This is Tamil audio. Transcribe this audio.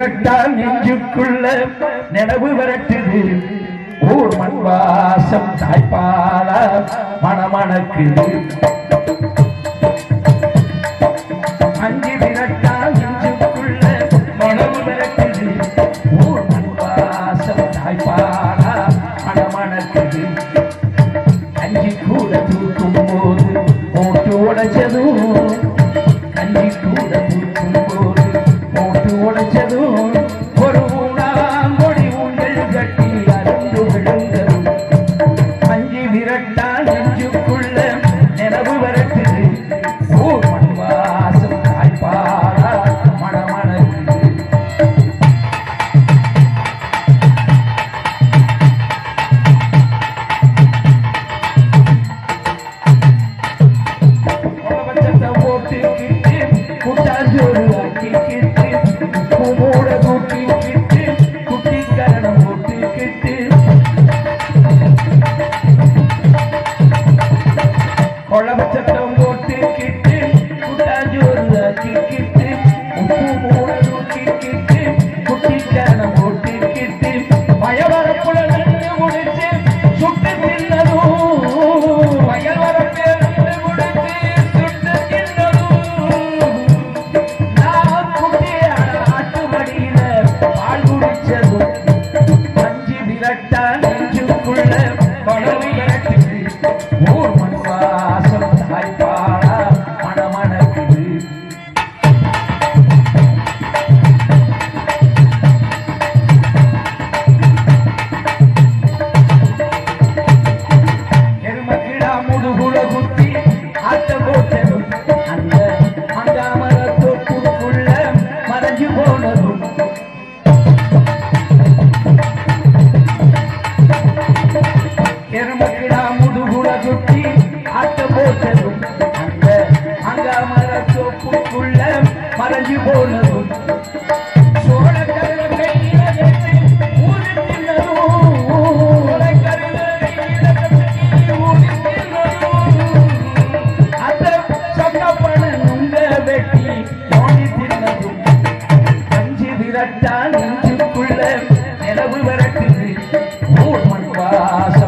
வரட்டால் நெஞ்சுக்குள்ள நினைவு வரட்டுது. ஊர் மண் வாசம் தாய்ப்பால மணமணக்குது அஞ்சு விரட்டால் நெஞ்சுக்குள்ள நினைவு வரட்டுது. ஊர் மண் வாசம் தாய்ப்பால மணமணக்குது அஞ்சு கூட தூக்கும் போது மூட்டு உடைச்சதும் கண்டதும் ஒரு ஊனாம்பொடி உங்கள் கட்டி அஞ்சு விரட்டான் நெஞ்சுக்குள்ள குழம்பு ஊர் மண் வாசம் தாய்ப்பாடா மணமணக்குது எருமக்கிடா முதுகுல குத்தி அத்த போட்டதும் அந்த மங்காமர தொப்புக்குள்ள மறைஞ்சு போனதும். நட்டான் நெஞ்சுக்குள்ள நிலவு வரக்குது வாசம்